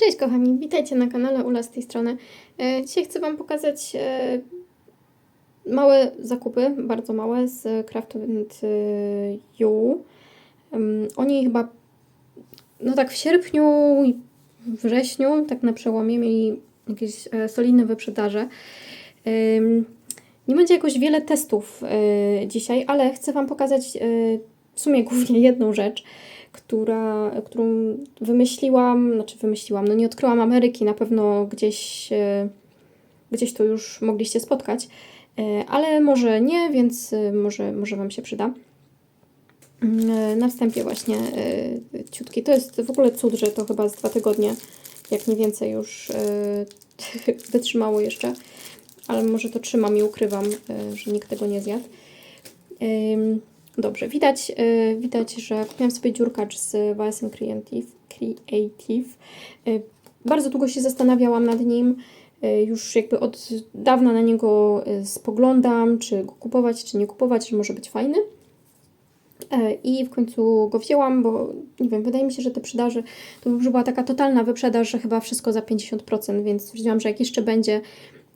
Cześć kochani, witajcie na kanale Ula z tej strony. E, Dzisiaj chcę Wam pokazać e, małe zakupy, bardzo małe z Craft and You. Oni chyba, no tak w sierpniu i wrześniu, tak na przełomie, mieli jakieś e, solidne wyprzedaże. Nie będzie jakoś wiele testów e, dzisiaj, ale chcę Wam pokazać e, w sumie głównie jedną rzecz, która, którą wymyśliłam, znaczy wymyśliłam, no nie odkryłam Ameryki, na pewno gdzieś, e, gdzieś to już mogliście spotkać, e, ale może nie, więc e, może, może Wam się przyda. Mm, Na wstępie właśnie ciutki. To jest w ogóle cud, że to chyba z dwa tygodnie, jak nie więcej już wytrzymało jeszcze, ale może to trzymam i ukrywam, że nikt tego nie zjadł. Dobrze, widać, y, widać, że kupiłam sobie dziurkacz z Walsen Creative. Creative. Y, Bardzo długo się zastanawiałam nad nim. Y, Już jakby od dawna na niego y, spoglądam, czy go kupować, czy nie kupować, może być fajny. I w końcu go wzięłam, bo nie wiem, wydaje mi się, że te sprzedaży to już była taka totalna wyprzedaż, że chyba wszystko za 50%, więc stwierdziłam, że jak jeszcze będzie,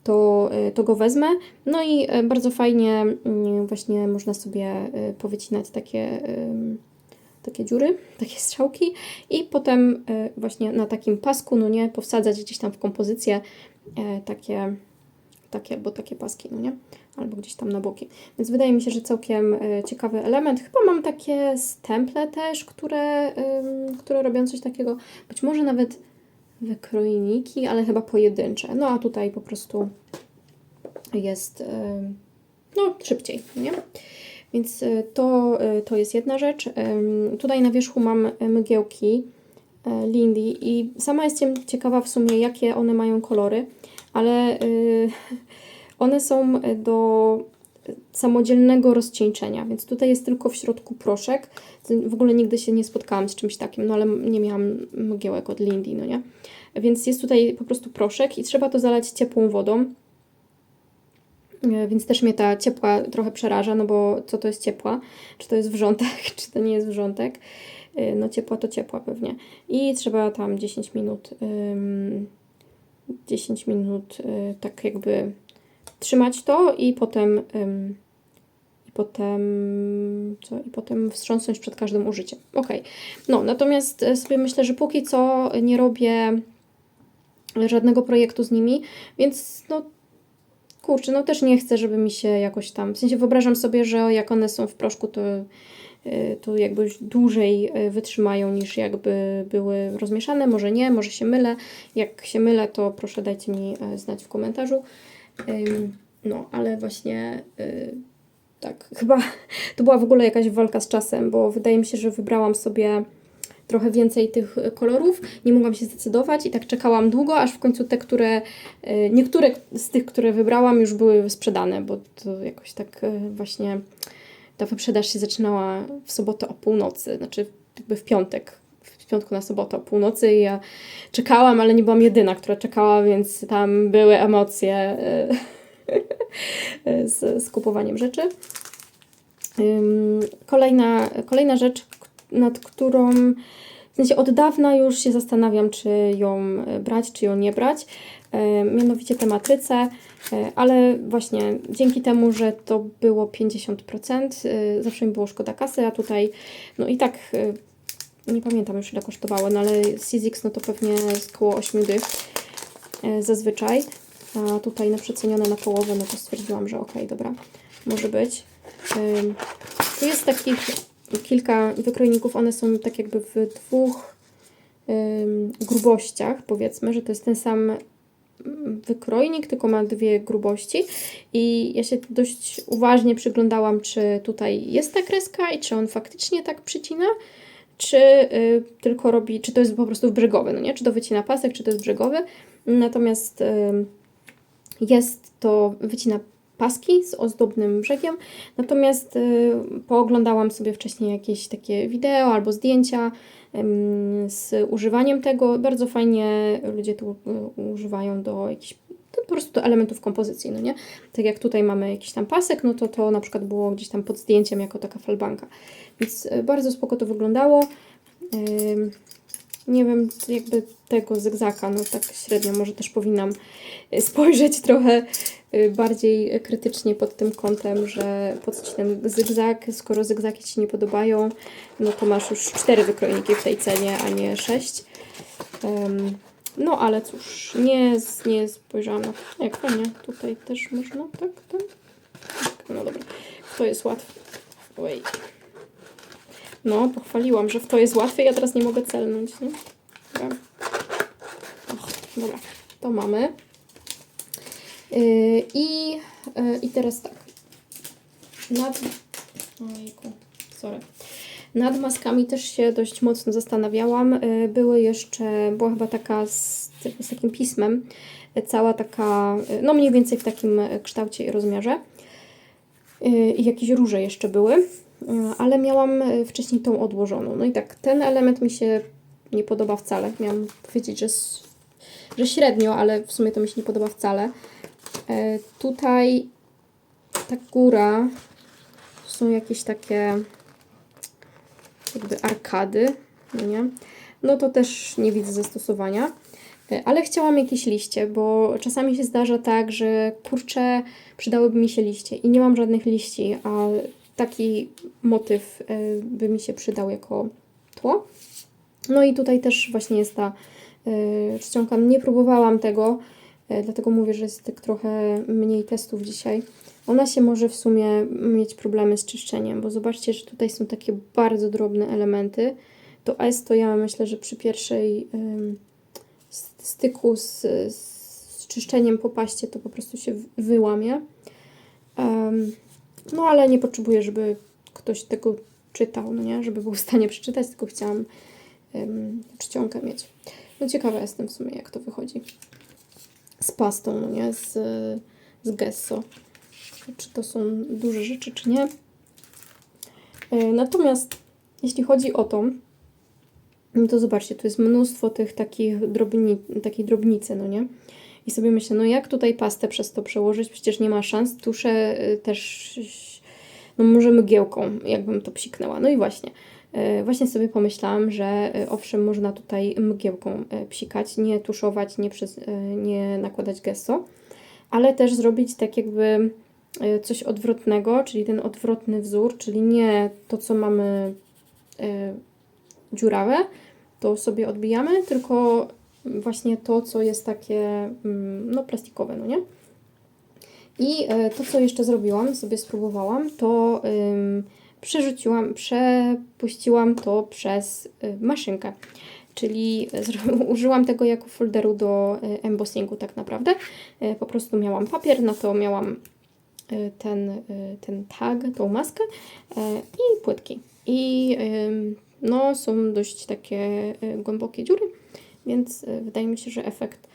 to, y, to go wezmę. No i y, bardzo fajnie mm, właśnie można sobie y, powycinać takie, takie dziury, takie strzałki i potem y, właśnie na takim pasku, no nie, powsadzać gdzieś tam w kompozycję takie, takie, bo takie paski, no nie, albo gdzieś tam na boki. Więc wydaje mi się, że całkiem y, ciekawy element. Chyba mam takie stemple też, które, które robią coś takiego, być może nawet wykrojniki, ale chyba pojedyncze. No a tutaj po prostu jest ym, no szybciej, nie? Więc y, to, y, to jest jedna rzecz. Tutaj na wierzchu mam mgiełki Lindy i sama jestem ciekawa w sumie, jakie one mają kolory, ale one są do samodzielnego rozcieńczenia, więc tutaj jest tylko w środku proszek. W ogóle nigdy się nie spotkałam z czymś takim, no ale nie miałam mgiełek od Lindy, no nie? Więc jest tutaj po prostu proszek i trzeba to zalać ciepłą wodą. E, Więc też mnie ta ciepła trochę przeraża, no bo co to jest ciepła? Czy to jest wrzątek, czy to nie jest wrzątek? E, No ciepła to ciepła pewnie. I trzeba tam 10 minut, ym, 10 minut y, tak jakby trzymać to i potem ym, i potem co? I potem wstrząsnąć przed każdym użyciem. Ok. No, natomiast e, sobie myślę, że póki co nie robię żadnego projektu z nimi, więc no kurczę, no też nie chcę, żeby mi się jakoś tam, w sensie wyobrażam sobie, że jak one są w proszku, to, y, to jakby dłużej y, wytrzymają niż jakby były rozmieszane, może nie, może się mylę, jak się mylę, to proszę dajcie mi znać w komentarzu. No, ale właśnie y, tak, chyba to była w ogóle jakaś walka z czasem, bo wydaje mi się, że wybrałam sobie trochę więcej tych kolorów, nie mogłam się zdecydować i tak czekałam długo, aż w końcu te, które, y, niektóre z tych, które wybrałam już były sprzedane, bo to jakoś tak y, właśnie ta wyprzedaż się zaczynała w sobotę o północy, znaczy jakby w piątek, w piątku na sobotę o północy i ja czekałam, ale nie byłam jedyna, która czekała, więc tam były emocje y, z, z kupowaniem rzeczy. Kolejna, kolejna rzecz, nad którą w sensie od dawna już się zastanawiam, czy ją e, brać, czy ją nie brać. E, Mianowicie tę matrycę, e, ale właśnie dzięki temu, że to było 50%, e, zawsze mi było szkoda kasy, a tutaj no i tak e, nie pamiętam już ile kosztowało, no ale Sizix no to pewnie jest koło 8 dych e, zazwyczaj. A tutaj na przecenione na połowę, no to stwierdziłam, że okej, dobra, może być. Tu jest takich kilka wykrojników, one są tak jakby w dwóch grubościach, powiedzmy, że to jest ten sam wykrojnik, tylko ma dwie grubości i ja się dość uważnie przyglądałam, czy tutaj jest ta kreska i czy on faktycznie tak przycina, czy y, tylko robi, czy to jest po prostu brzegowy, no nie? Czy to wycina pasek, czy to jest brzegowy. Natomiast ym, jest to wycina paski z ozdobnym brzegiem. Natomiast y, pooglądałam sobie wcześniej jakieś takie wideo albo zdjęcia ym, z używaniem tego. Bardzo fajnie ludzie to y, używają do jakichś to po prostu do elementów kompozycji, no nie? Tak jak tutaj mamy jakiś tam pasek, no to to na przykład było gdzieś tam pod zdjęciem jako taka falbanka. Więc y, bardzo spoko to wyglądało. Nie wiem, jakby tego zygzaka, no tak średnio, może też powinnam y, spojrzeć trochę y, bardziej krytycznie pod tym kątem, że podcinam zygzak, skoro zygzaki Ci nie podobają, no to masz już cztery wykrojniki w tej cenie, a nie sześć. No ale cóż, nie, nie spojrzałam na to. Jak fajnie, tutaj też można, tak, tak. tak no dobra, to jest łatwe. Oj. No, pochwaliłam, że w to jest łatwe, ja teraz nie mogę celnąć, nie? Dobra. Och, dobra, to mamy. Yy, I, yy, I teraz tak. Nad... Ojejku, sorry. Nad maskami też się dość mocno zastanawiałam. Yy, Były jeszcze, była chyba taka z, z takim pismem, yy, cała taka, yy, no mniej więcej w takim kształcie i rozmiarze. I jakieś róże jeszcze były, ale miałam wcześniej tą odłożoną. No i tak, ten element mi się nie podoba wcale. Miałam powiedzieć, że, że średnio, ale w sumie to mi się nie podoba wcale. Tutaj ta góra są jakieś takie jakby arkady, no nie? No to też nie widzę zastosowania. E, Ale chciałam jakieś liście, bo czasami się zdarza tak, że kurczę, przydałyby mi się liście i nie mam żadnych liści, a taki motyw e, by mi się przydał jako tło. No i tutaj też właśnie jest ta yy, czcionka. Nie próbowałam tego, dlatego mówię, że jest tak trochę mniej testów dzisiaj. Ona się może w sumie mieć problemy z czyszczeniem, bo zobaczcie, że tutaj są takie bardzo drobne elementy. To S to ja myślę, że przy pierwszej styku z, z czyszczeniem po paście to po prostu się wyłamie. Em, no ale nie potrzebuję, żeby ktoś tego czytał, no nie? Żeby był w stanie przeczytać, tylko chciałam ym, czcionkę mieć. No ciekawa jestem w sumie, jak to wychodzi. Z pastą, no nie? Z, z gesso. Czy to są duże rzeczy, czy nie. E, Natomiast jeśli chodzi o to, no to zobaczcie, tu jest mnóstwo tych takich drobni, takiej drobnicy, no nie? I sobie myślę, no jak tutaj pastę przez to przełożyć? Przecież nie ma szans. Tuszę y, też, no może mgiełką, jakbym to psiknęła. No i właśnie, y, właśnie sobie pomyślałam, że owszem, można tutaj mgiełką psikać, nie tuszować, nie, przez, nie nakładać gesso, ale też zrobić tak jakby coś odwrotnego, czyli ten odwrotny wzór, czyli nie to, co mamy y, dziurawe, to sobie odbijamy, tylko właśnie to, co jest takie mm, no, plastikowe, no nie? I e, to, co jeszcze zrobiłam, sobie spróbowałam, to ym, przerzuciłam, przepuściłam to przez y, maszynkę. Czyli użyłam tego jako folderu do y, embossingu tak naprawdę. Y, Po prostu miałam papier, na to miałam y, ten, y, ten tag, tą maskę y, i płytki. I no, są dość takie y, głębokie dziury, więc y, wydaje mi się, że efekt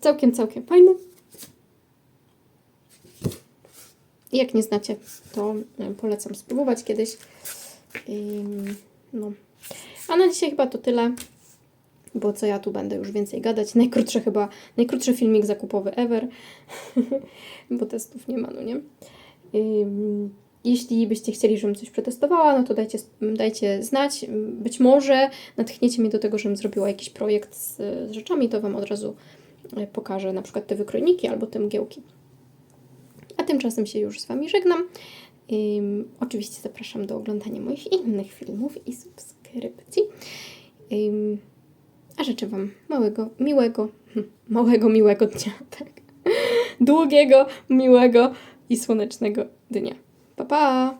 całkiem, całkiem fajny. Jak nie znacie, to y, polecam spróbować kiedyś. Ym, no. A na dzisiaj chyba to tyle, bo co ja tu będę już więcej gadać. Najkrótszy chyba, najkrótszy filmik zakupowy ever, bo testów nie ma, no nie? Jeśli byście chcieli, żebym coś przetestowała, no to dajcie, dajcie znać. Być może natchniecie mnie do tego, żebym zrobiła jakiś projekt z, z rzeczami, to Wam od razu e, pokażę na przykład te wykrojniki albo te mgiełki. A tymczasem się już z Wami żegnam. Oczywiście zapraszam do oglądania moich innych filmów i subskrypcji. A życzę Wam małego, miłego, hm, małego, miłego dnia, tak. Długiego, miłego i słonecznego dnia. Pa, pa!